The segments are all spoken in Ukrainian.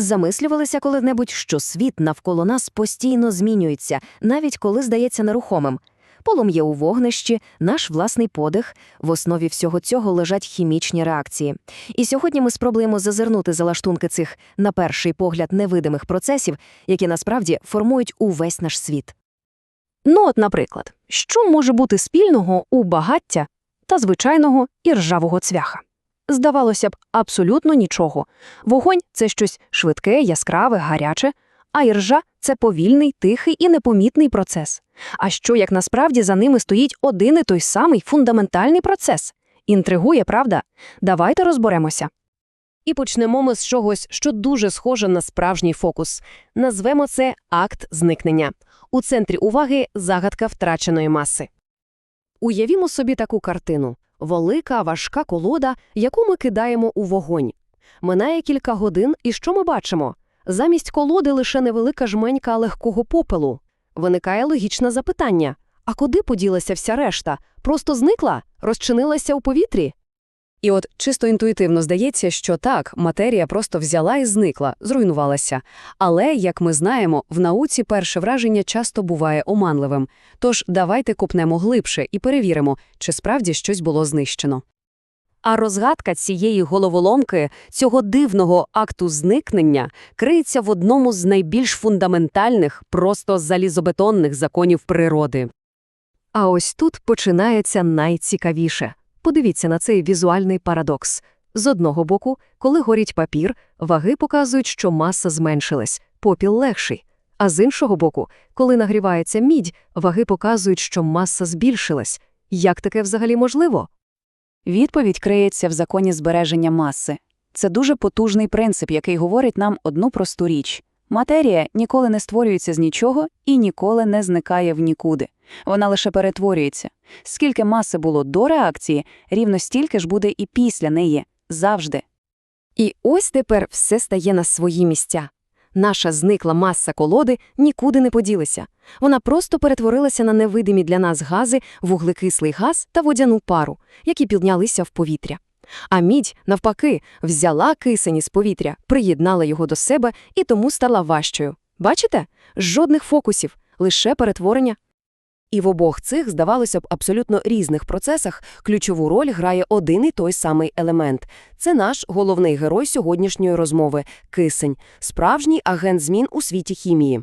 Замислювалися коли-небудь, що світ навколо нас постійно змінюється, навіть коли здається нерухомим. Полум'я у вогнищі, наш власний подих, в основі всього цього лежать хімічні реакції. І сьогодні ми спробуємо зазирнути за лаштунки цих, на перший погляд, невидимих процесів, які насправді формують увесь наш світ. Ну, от, наприклад, що може бути спільного у багаття та звичайного іржавого цвяха? Здавалося б, абсолютно нічого. Вогонь це щось швидке, яскраве, гаряче, а іржа це повільний, тихий і непомітний процес. А що як насправді за ними стоїть один і той самий фундаментальний процес? Інтригує, правда? Давайте розберемося. І почнемо ми з чогось, що дуже схоже на справжній фокус. Назвемо це акт зникнення. У центрі уваги загадка втраченої маси. Уявімо собі таку картину. Велика, важка колода, яку ми кидаємо у вогонь. Минає кілька годин, і що ми бачимо? Замість колоди лише невелика жменька легкого попелу. Виникає логічне запитання. А куди поділася вся решта? Просто зникла? Розчинилася у повітрі? І от чисто інтуїтивно здається, що так, матерія просто взяла і зникла, зруйнувалася. Але, як ми знаємо, в науці перше враження часто буває оманливим. Тож давайте копнемо глибше і перевіримо, чи справді щось було знищено. А розгадка цієї головоломки, цього дивного акту зникнення, криється в одному з найбільш фундаментальних, просто залізобетонних законів природи. А ось тут починається найцікавіше. Подивіться на цей візуальний парадокс. З одного боку, коли горить папір, ваги показують, що маса зменшилась, попіл легший. А з іншого боку, коли нагрівається мідь, ваги показують, що маса збільшилась. Як таке взагалі можливо? Відповідь криється в законі збереження маси. Це дуже потужний принцип, який говорить нам одну просту річ. Матерія ніколи не створюється з нічого і ніколи не зникає в нікуди. Вона лише перетворюється. Скільки маси було до реакції, рівно стільки ж буде і після неї. Завжди. І ось тепер все стає на свої місця. Наша зникла маса колоди нікуди не поділася. Вона просто перетворилася на невидимі для нас гази, вуглекислий газ та водяну пару, які піднялися в повітря. А мідь, навпаки, взяла кисень із повітря, приєднала його до себе і тому стала важчою. Бачите? Жодних фокусів, лише перетворення. І в обох цих, здавалося б, абсолютно різних процесах ключову роль грає один і той самий елемент. Це наш головний герой сьогоднішньої розмови – кисень, справжній агент змін у світі хімії.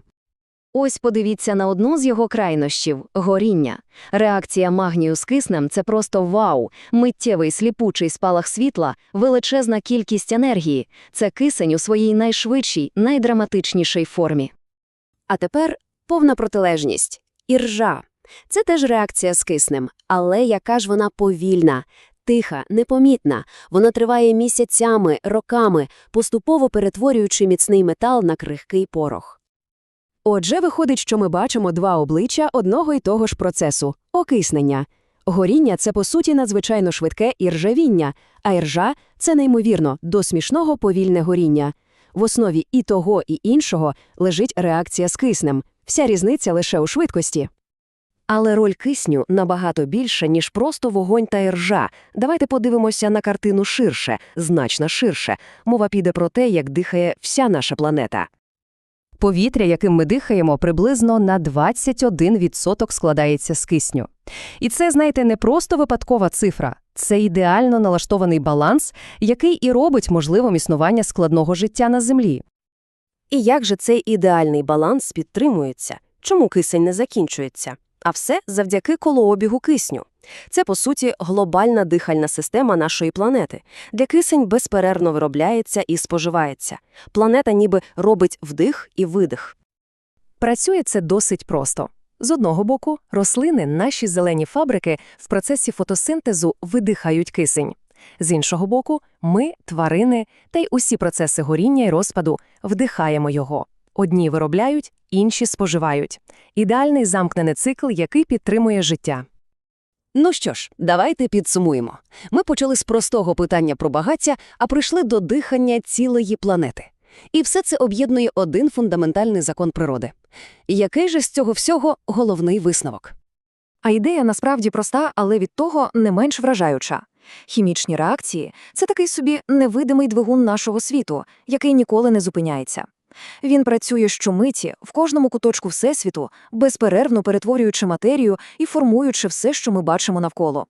Ось подивіться на одну з його крайнощів – горіння. Реакція магнію з киснем – це просто вау. Миттєвий сліпучий спалах світла, величезна кількість енергії. Це кисень у своїй найшвидшій, найдраматичнішій формі. А тепер повна протилежність – іржа. Це теж реакція з киснем, але яка ж вона повільна, тиха, непомітна. Вона триває місяцями, роками, поступово перетворюючи міцний метал на крихкий порох. Отже, виходить, що ми бачимо два обличчя одного й того ж процесу – окиснення. Горіння – це, по суті, надзвичайно швидке іржавіння, а іржа – це, неймовірно, до смішного повільне горіння. В основі і того, і іншого лежить реакція з киснем. Вся різниця лише у швидкості. Але роль кисню набагато більша, ніж просто вогонь та іржа. Давайте подивимося на картину ширше, значно ширше. Мова піде про те, як дихає вся наша планета. Повітря, яким ми дихаємо, приблизно на 21% складається з кисню. І це, знаєте, не просто випадкова цифра, це ідеально налаштований баланс, який і робить можливим існування складного життя на Землі. І як же цей ідеальний баланс підтримується? Чому кисень не закінчується? А все завдяки колообігу кисню. Це, по суті, глобальна дихальна система нашої планети, де кисень безперервно виробляється і споживається. Планета ніби робить вдих і видих. Працює це досить просто. З одного боку, рослини, наші зелені фабрики, в процесі фотосинтезу видихають кисень. З іншого боку, ми, тварини та й усі процеси горіння і розпаду вдихаємо його. Одні виробляють, інші споживають. Ідеальний замкнений цикл, який підтримує життя. Ну що ж, давайте підсумуємо. Ми почали з простого питання про багаття, а прийшли до дихання цілої планети. І все це об'єднує один фундаментальний закон природи. Який же з цього всього головний висновок? А ідея насправді проста, але від того не менш вражаюча. Хімічні реакції це такий собі невидимий двигун нашого світу, який ніколи не зупиняється. Він працює щомиті в кожному куточку Всесвіту, безперервно перетворюючи матерію і формуючи все, що ми бачимо навколо.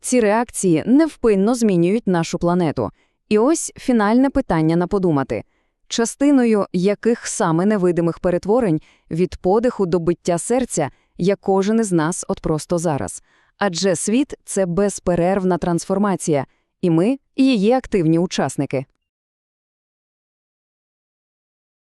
Ці реакції невпинно змінюють нашу планету. І ось фінальне питання на подумати. Частиною яких саме невидимих перетворень від подиху до биття серця є кожен із нас от просто зараз. Адже світ – це безперервна трансформація, і ми – її активні учасники.